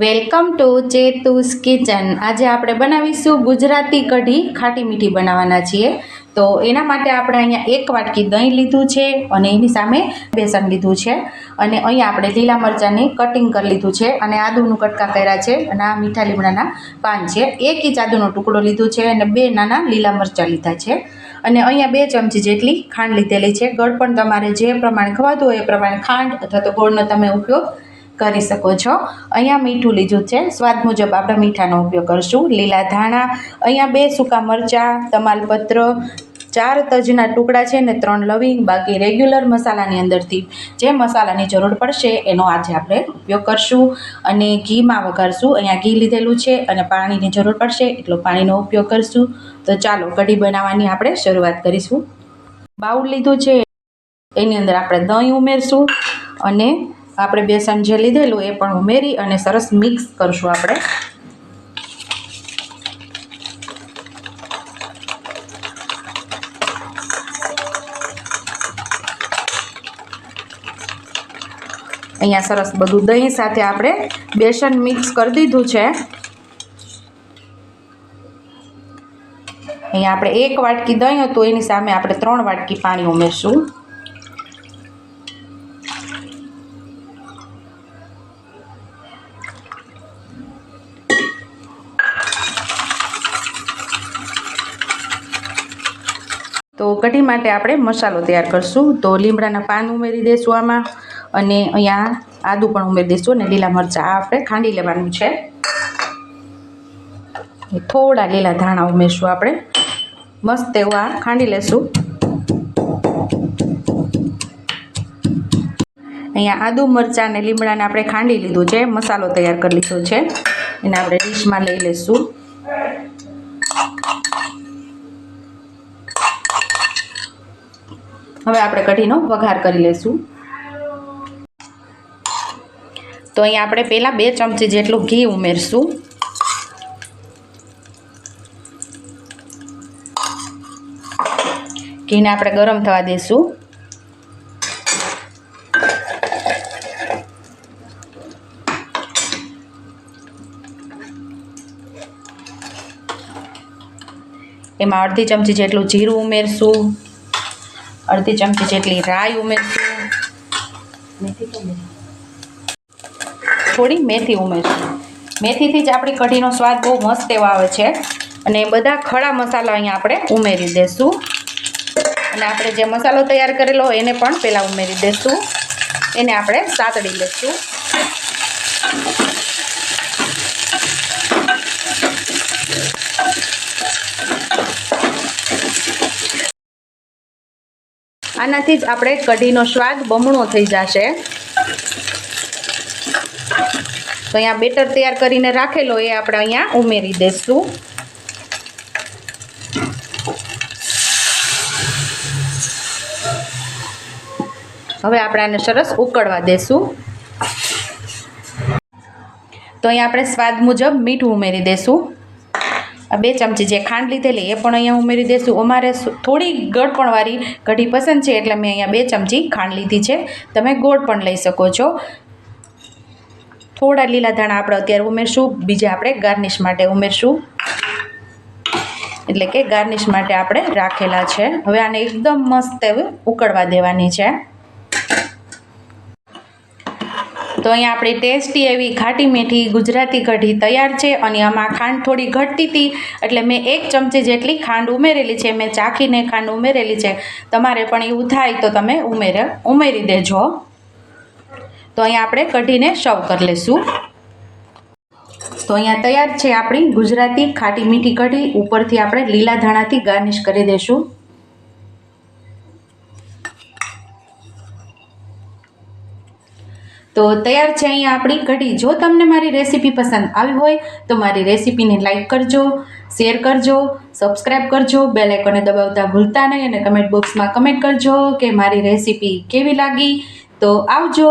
Welcome to ચેતુસ kitchen. આજે આપણે બનાવીશું ગુજરાતી કઢી ખાટી મીઠી બનાવવાના છીએ. તો એના માટે આપણે અહીંયા એક વાટકી દહીં લીધું છે અને એની સામે બેસન લીધું છે. અને અહીંયા આપણે લીલા મરચાંની કટિંગ કરી લીધું છે અને આદુનું કટકા કર્યા છે અને આ મીઠા લીમડાના પાન છે. એક ઇંચ આદુનો ટુકડો લીધો છે અને બે નાના લીલા મરચાં લીધા છે. અને અહીંયા બે ચમચી જેટલી ખાંડ લીધેલી છે. ગળ પણ તમારે જે પ્રમાણે ખવાતું હોય એ પ્રમાણે ખાંડ અથવા તો ગોળનો તમે ઉપયોગ કરી શકો છો. અહીંયા મીઠું લીધું છે. સ્વાદ મુજબ આપણે મીઠાનો ઉપયોગ કરશું. લીલા ધાણા, અહીંયા બે સૂકા મરચાં, તમાલપત્ર, ચાર તજના ટુકડા છે ને ત્રણ લવિંગ, બાકી રેગ્યુલર મસાલાની અંદરથી જે મસાલાની જરૂર પડશે એનો આજે આપણે ઉપયોગ કરશું અને ઘીમાં વઘારશું. અહીંયા ઘી લીધેલું છે અને પાણીની જરૂર પડશે, એટલો પાણીનો ઉપયોગ કરશું. તો ચાલો કઢી બનાવવાની આપણે શરૂઆત કરીશું. બાઉલ લીધું છે. એની અંદર આપણે દહીં ઉમેરશું અને આપણે બેસન જે લીધેલું, એ પણ ઉમેરી અને સરસ મિક્સ કરશું આપણે. અહીંયા સરસ બધું દહીં સાથે આપણે બેસન મિક્સ કરી દીધું છે. અહીંયા આપણે એક વાટકી દહીં હતું, એની સામે આપણે ત્રણ વાટકી પાણી ઉમેરશું. તો કઢી માટે આપણે મસાલો તૈયાર કરશું. તો લીમડાના પાન ઉમેરી દઈશું આમાં અને અહીંયા આદું પણ ઉમેરી દઈશું અને લીલા મરચાં. આ આપણે ખાંડી લેવાનું છે. થોડા લીલા ધાણા ઉમેરશું આપણે. મસ્ત એવું આ ખાંડી લેશું. અહીંયા આદુ મરચાં અને લીમડાને આપણે ખાંડી લીધું છે. મસાલો તૈયાર કરી લીધો છે. એને આપણે ડીશમાં લઈ લઈશું હવે આપણે કઢીનો વઘાર કરી લઈશું તો અહીંયા આપણે પહેલાં બે ચમચી જેટલું ઘી ઉમેરશું. ઘીને આપણે ગરમ થવા દઈશું એમાં અડધી ચમચી જેટલું જીરું ઉમેરશું. અડધી ચમચી જેટલી રાઈ ઉમેરશું. થોડી મેથી ઉમેરશું. મેથીથી જ આપણી કઢીનો સ્વાદ બહુ મસ્ત એવો આવે છે. અને બધા ખડા મસાલા અહીંયા આપણે ઉમેરી દઈશું અને આપણે જે મસાલો તૈયાર કરેલો એને પણ પહેલાં ઉમેરી દઈશું એને આપણે સાતડી લઈશું આનાથી જ આપણે કઢીનો સ્વાદ બમણો થઈ જશે. તો અહીંયા બેટર તૈયાર કરીને રાખેલો એ આપણે અહીંયા ઉમેરી દઈશું. હવે આપણે આને સરસ ઉકળવા દઈશું. તો અહીંયા આપણે સ્વાદ મુજબ મીઠું ઉમેરી દઈશું. આ બે ચમચી જે ખાંડ લીધેલી એ પણ અહીંયા ઉમેરી દઈશું અમારે થોડી ગળપણવાળી કઢી પસંદ છે એટલે મેં અહીંયા બે ચમચી ખાંડ લીધી છે. તમે ગોળ પણ લઈ શકો છો. થોડા લીલા ધાણા આપણે અત્યારે ઉમેરશું. બીજા આપણે ગાર્નિશ માટે ઉમેરશું. એટલે કે ગાર્નિશ માટે આપણે રાખેલા છે. હવે આને એકદમ મસ્ત ઉકળવા દેવાની છે. તો અહીંયા આપણી ટેસ્ટી એવી ખાટી મીઠી ગુજરાતી કઢી તૈયાર છે અને આમાં ખાંડ થોડી ઘટતી હતી, એટલે મેં એક ચમચી જેટલી ખાંડ ઉમેરેલી છે, મેં ચાખીને ખાંડ ઉમેરેલી છે. તમારે પણ એવું થાય તો તમે ઉમેર, ઉમેરી દેજો. તો અહીંયા આપણે કઢીને સર્વ કરી લઈશું તો અહીંયા તૈયાર છે આપણી ગુજરાતી ખાટી મીઠી કઢી, ઉપરથી આપણે લીલા ધાણાથી ગાર્નિશ કરી દઈશું તો તૈયાર છે અહીંયા આપણી કઢી. જો તમને મારી રેસીપી પસંદ આવી હોય, તો મારી રેસીપીને લાઈક કરજો, શેર કરજો સબસ્ક્રાઈબ કરજો, બેલ દબાવતા ભૂલતા નહીં અને કમેન્ટ બોક્સમાં કમેન્ટ કરજો કે મારી રેસીપી કેવી લાગી. તો આવજો.